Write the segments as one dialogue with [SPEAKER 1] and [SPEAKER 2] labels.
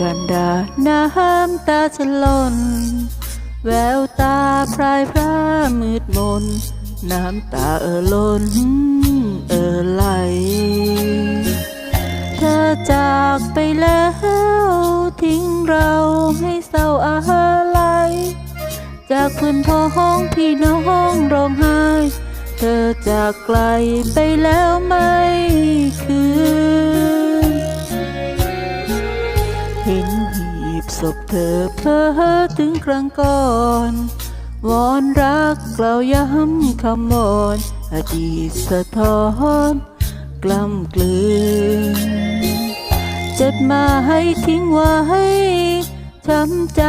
[SPEAKER 1] กันดาน้ำตาฉันหล่นแววตาพรายพระมืดมน น้ำตาเออล้น เออไหล เธอจากไปแล้วทิ้งเราให้เศร้าอาลัย จากเพื่อนพ้องพี่น้องร้องไห้ เธอจากไกลไปแล้วไม่คืน ศพเธอเพ้อถึงครั้งก่อน วอนรักกล่าวย้ำคำวอนอดีตสะท้อนกล้ำกลืนเจ็บมาให้ทิ้งไว้ช้ำใจ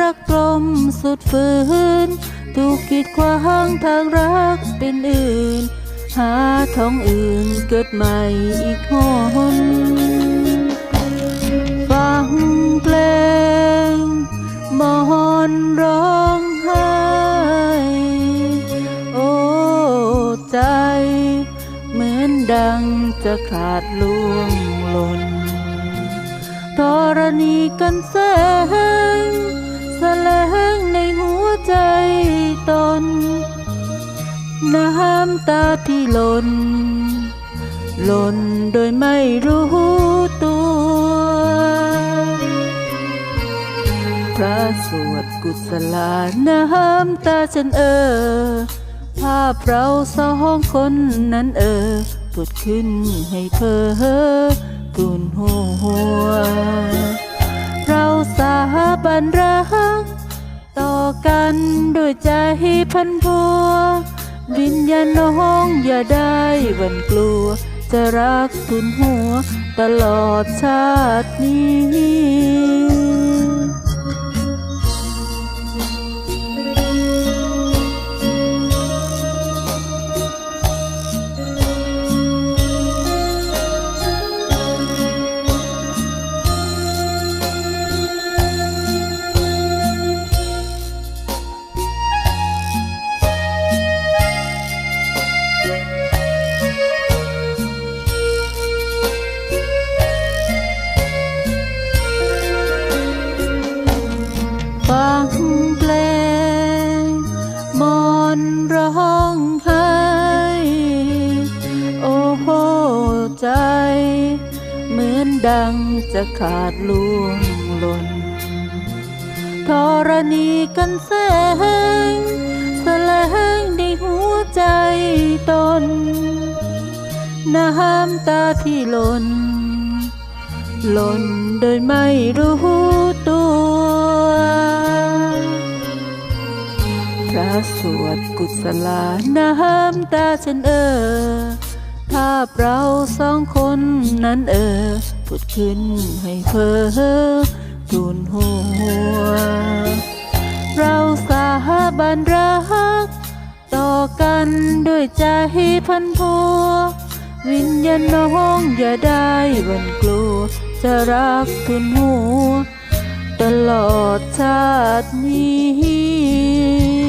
[SPEAKER 1] รักกลมสุดฝืนถูกกีดขวางทางรักเป็นอื่น หาท้องอื่นเกิดใหม่อีกหนฟังเพลง ดังจะขาดล่วงหล่นธรณีกันแสงแสลงในหัวใจตน น้ำตาพี่หล่น หล่นโดยไม่รู้ตัว พระสวดกุศลาน้ำตาฉันเออภาพเราสองคนนั้นเออ ปวดขึ้นให้เพ้อตุนหัว เราสาบันรัก ต่อกันด้วยใจพันพัว วิญญาณน้องอย่าได้วันกลัว จะรักทุนหัวตลอดชาตินี้ อนร้องไห้โอ้โหใจ เหมือนดังจะขาดล่วงหล่นธรณีกันแสงแสลงในหัวใจตน น้ำตาที่หล่น หล่นโดยไม่รู้ สวดกุศลาน้ำตาฉันเออ ภาพเราสองคนนั้นเออผุดขึ้นให้เพ้อตุนหัว เราสาบันรัก ต่อกันด้วยใจพันพัว วิญญาณน้องอย่าได้วันกลัว จะรักทุนหัว ตลอดชาตินี้